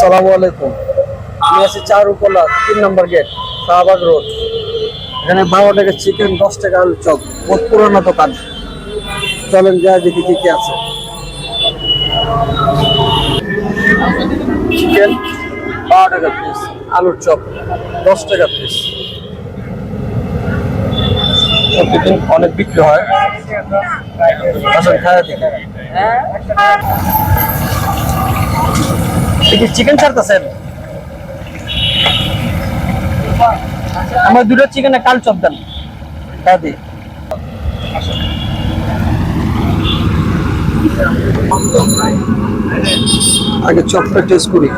আসসালামু আলাইকুম। আমি আছি চারুকলা তিন নম্বর গেট, শাহবাগ রোড। এখানে বারো টাকা চিকেন দশ টাকা আলু চপ, বহুত পুরোনো দোকান। চলেন যা দেখি কি কি আছে। চিকেন বারো টাকা পিস আলুর চপ, দশ টাকা পিস প্রতিদিন অনেক বিক্রি হয়। আসলে খাওয়া দেখি। কি চিকেন ছাড়তেছেন? আমার দুটো চিকেন কাল চপ দেন। দাদি আগে চপটা টেস্ট করি।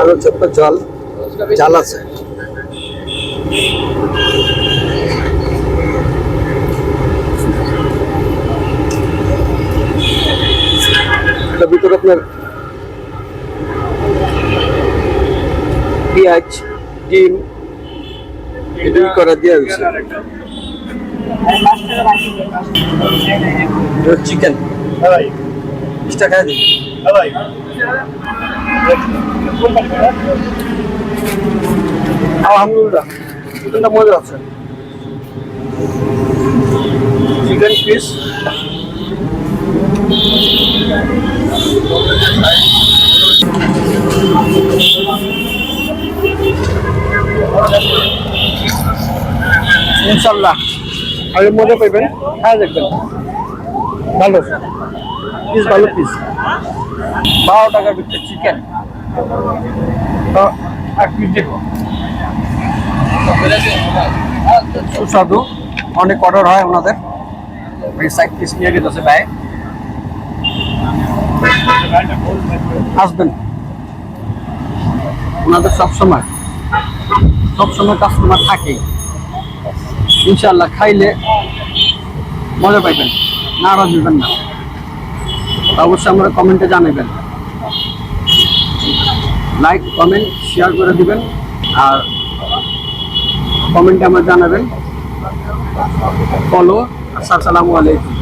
আলু চপটা জল জাল আছে। এটার ভিতরে আপনার পেঁয়াজ ডিম এগুলি করা দেওয়া হয়েছে। চিকেন বিশ টাকা দিন। আলহামদুলিল্লাহ চিকেনটা মজা আছে চিকেন পিস ইনশাল্লাহ আগে মজা পাইবেন? হ্যাঁ দেখবেন। ভালো। পিস ভালো পিস বারো টাকার ভিতরে চিকেন এক পিস সুস্বাদু। অনেক অর্ডার হয় ওনাদের। সাইড পিস নিয়ে আসবেন। ওনাদের সবসময় সবসময় কাস্টমার থাকেই ইনশাল্লাহ খাইলে মজা পাইবেন। নারাজ হইবেন না। অবশ্যই আমরা কমেন্টে জানাবেন। লাইক কমেন্ট শেয়ার করে দিবেন আর কমেন্টে আমার জানাবেন। ফলো আসসালামু আলাইকুম।